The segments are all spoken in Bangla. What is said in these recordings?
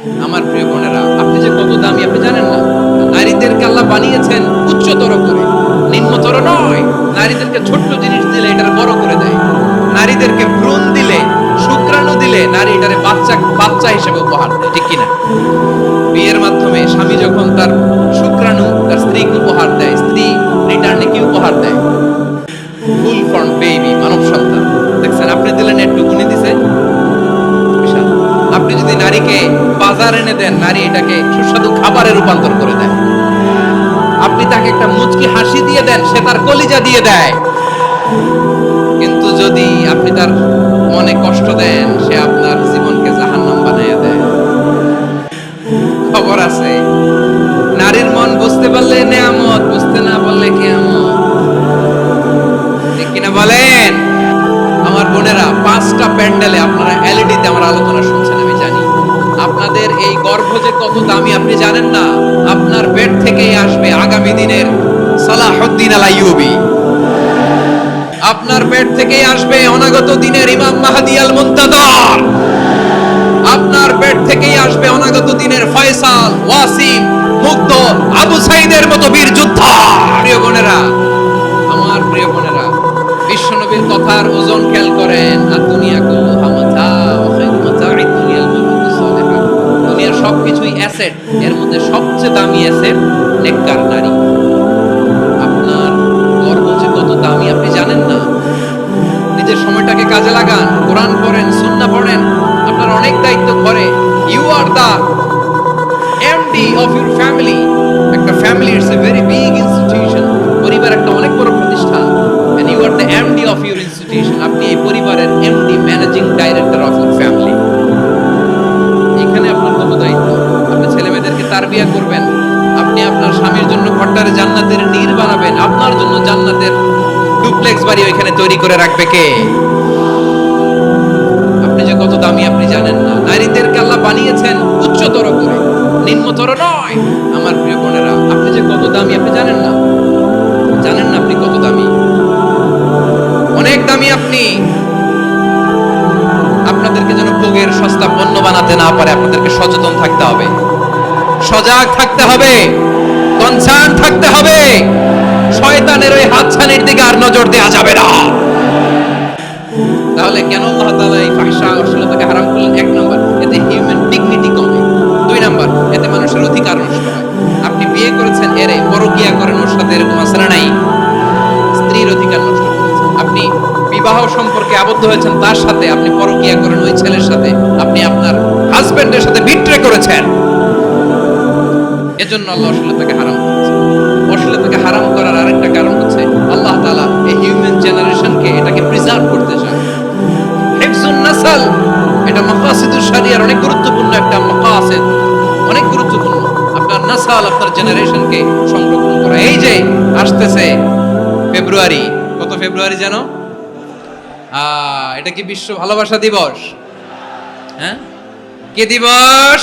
আমার প্রিয় বোনেরা, আপনি যে কত দামি, আপনি জানেন না? নারীদেরকে আল্লাহ বানিয়েছেন উচ্চতর করে, নিম্নতর নয়। নারীদেরকে ছোট্ট জিনিস দিলে এটার বড় করে দেয়। নারীদেরকে ভ্রূণ দিলে, শুক্রাণু দিলে নারী এটারে বাচ্চা বাচ্চা হিসেবে উপহার দেয়, ঠিক কিনা? বিয়ের মাধ্যমে স্বামী আপনি যদি নারীকে বাজার এনে দেন, নারী এটাকে সুস্বাদু খাবারে রূপান্তর করে দেয়। আপনি তাকে একটা মুচকি হাসি দিয়ে দেন, সে তার কলিজা দিয়ে দেয়। কিন্তু যদি আপনি তার মনে কষ্ট দেন, সে আপনার জীবনকে জাহান্নাম বানিয়ে দেয়। খবর আছে, নারীর মন বুঝতে পারলে নেয়ামত, বুঝতে না পারলে কেয়ামত। ঠিক কিনা বলেন? আমার বোনেরা, পাঁচটা প্যান্ডেলে গর্ভ যে কত দামি, আপনি জানেন না, আপনার পেট থেকেই আসবে আগামী দিনের সালাহুদ্দিন আল আপনার পেট থেকেই আসবে অনাগত দিনের ইমাম মাহাদি আল মুনতাদর আপনার পেট থেকেই আসবে অনাগত দিনের ফয়সাল, ওয়াসিম, মুগ্ধ, আবু সাইদের মতো বীর যোদ্ধা। প্রিয় বোনেরা, আমার প্রিয় বোনেরা, বিশ্বনবীর কথার ওজন খেয়াল করেন আর দুনিয়া কুল্লু হামাতা অ্যাসেট এর মধ্যে সবচেয়ে দামি অ্যাসেট নেককার নারী। আপনার গর্ব যে কত দামি, আপনি জানেন না? নিজের সময়টাকে কাজে লাগান, কোরআন পড়েন, সুন্নাহ পড়েন, আপনার অনেক দায়িত্ব ঘরে। You are the MD of your family একটা family it's a very big institution পরিবার একটা অনেক বড় প্রতিষ্ঠান and you are the MD of your institution আপনি এই পরিবারের MD managing director of your family এখানে আপনার কত দায়িত্ব? মেয়েদেরকে তারবিয়া করবেন। আপনি আপনার স্বামীর জন্য ঘরটারে জান্নাতের নীর বানাবেন। আপনার জন্য জান্নাতের ডুপ্লেক্স বাড়ি ওইখানে তৈরি করে রাখবে কে? আপনি যে কত দামি আপনি জানেন না। নারীদেরকে আল্লাহ বানিয়েছেন উচ্চতর করে। নিম্নতর নয়। আমার প্রিয় বোনেরা, আপনি যে কত দামি আপনি জানেন না? জানেন না আপনি কত দামি? অনেক দামি আপনি। আপনাদেরকে যেন ভোগের সস্তা পণ্য বানাতে না পারে, আপনাদেরকে সচেতন থাকতে হবে। সজাগ থাকতে হবে কনসার্ন থাকতে হবে। শয়তানের ওই হাতছানির দিকে আর নজর দেওয়া যাবে না। তাহলে কেন আল্লাহ তাআলা এই ফাহশা অশ্লীলতাকে হারাম করলেন? এক নম্বর, এতে হিউম্যান ডিগনিটি কমে। দুই নম্বর, এতে মানুষের অধিকার নষ্ট হয়। আপনি বিয়ে করেছেন, এরে পরকিয়া করেন, ওর সাথে এরকম আছে নাই? স্ত্রীর অধিকার নষ্ট আপনি বিবাহ সম্পর্কে আবদ্ধ হয়েছেন, তার সাথে আপনি পরকিয়া করেন, ওই ছেলের সাথে আপনি আপনার হাজবেন্ডের সাথে বিট্রে করেছেন। এজন্য আল্লাহ অশ্লীলতাকে হারাম করেছেন অশ্লীলতাকে হারাম করার আরেকটা কারণ হচ্ছে আল্লাহ তাআলা এই হিউম্যান জেনারেশনকে এটাকে প্রিজার্ভ করতে চান। হিফজুন নাসাল, এটা মাকাসিদুশ শরিয়ার অনেক গুরুত্বপূর্ণ একটা মাকাসিদ। অনেক গুরুত্বপূর্ণ। আপনার নাসাল, আপনার জেনারেশনকে সংরক্ষণ করা। এই যে আসতেছে ফেব্রুয়ারি, কত ফেব্রুয়ারি জানো এটা কি বিশ্ব ভালোবাসা দিবস? হ্যাঁ? কে দিবস?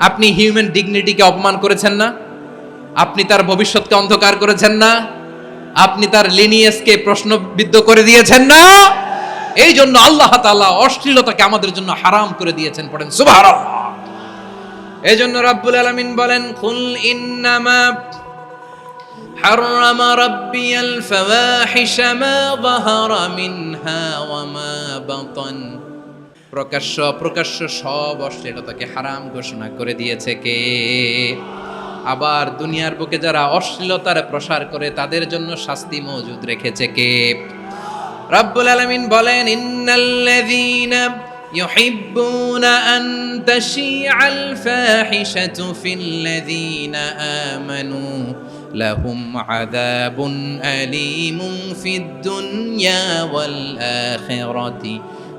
আপনি হিউম্যান ডিগনিটিকে অপমান করেছেন না আপনি তার ভবিষ্যৎকে অন্ধকার করেছেন না আপনি তার লিনিয়েসকে প্রশ্নবিদ্ধ করে দিয়েছেন না এই জন্য আল্লাহ তাআলা অশ্লীলতাকে আমাদের জন্য হারাম করে দিয়েছেন পড়েন সুবহানাল্লাহ এই জন্য রাব্বুল আলামিন বলেন কুল ইন্নামা حرم ربي الفواحش ما ظهر منها وما بطن প্রকাশ্য প্রকাশ্য সব অশ্লীলতাকে হারাম ঘোষণা করে দিয়েছে কে আবার দুনিয়ার বুকে যারা অশ্লীলতার প্রসার করে তাদের জন্য শাস্তি মজুদ রেখেছে কে রব্বুল আলামিন বলেন ইন্নাল্লাযীনা يحبون أن تشيع الفاحشة في الذين آمنوا لهم عذاب أليم في الدنيا والآخرة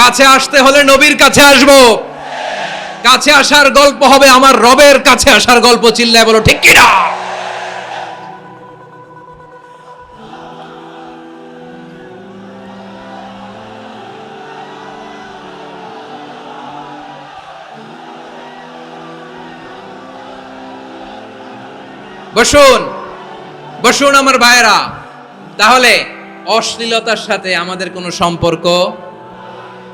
কাছে আসতে হলে নবীর কাছে আসব। কাছে আসার গল্প হবে আমার রবের কাছে আসার গল্প চিল্লায় বলো, ঠিক কিনা? বসুন বসুন আমার ভাইয়েরা। তাহলে অশ্লীলতার সাথে আমাদের কোনো সম্পর্ক?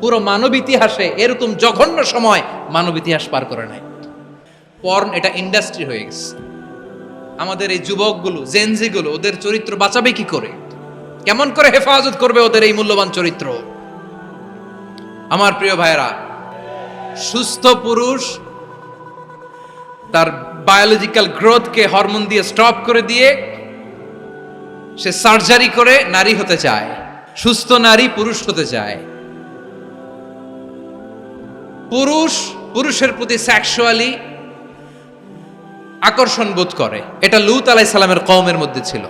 পুরো মানব ইতিহাসে এরকম জঘন্য সময় মানব ইতিহাস পার করে নাই। পর্ন এটা ইন্ডাস্ট্রি হয়ে গেছে। আমাদের এই যুবকগুলো জেনজিগুলো ওদের চরিত্র বাঁচাবে কি করে? কেমন করে হেফাজত করবে ওদের এই মূল্যবান চরিত্র? আমার প্রিয় ভাইরা সুস্থ পুরুষ তার বায়োলজিক্যাল গ্রোথকে হরমোন দিয়ে স্টপ করে দিয়ে সে সার্জারি করে নারী হতে চায়। সুস্থ নারী পুরুষ হতে চায়। পুরুষ পুরুষের প্রতি সেক্সুয়ালি আকর্ষণ বোধ করে এটা লুত আলাই সালামের কওমের মধ্যে ছিল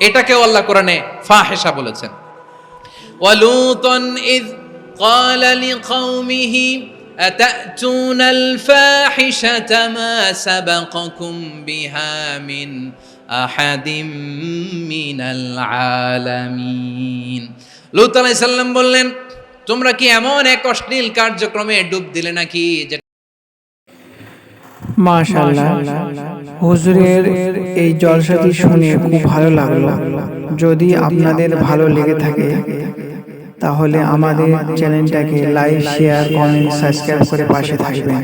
এটাকেও আল্লাহ কোরআনে ফাহেসা বলেছেন ولوطا إذ قال لقومه أتأتون الفاحشة ما سبقكم بها من أحد من العالمين লুত আলাইহিস সালাম বললেন তোমরা কি এমন এক অশ্লীল কার্যক্রমে ডুব দিলে নাকি মাশাআল্লাহ। হুজুরের এই জলসাটি শুনে খুব ভালো লাগল। যদি আপনাদের ভালো লেগে থাকে, তাহলে আমাদের চ্যানেলটাকে লাইক, শেয়ার, কমেন্ট, সাবস্ক্রাইব করে পাশে থাকবেন।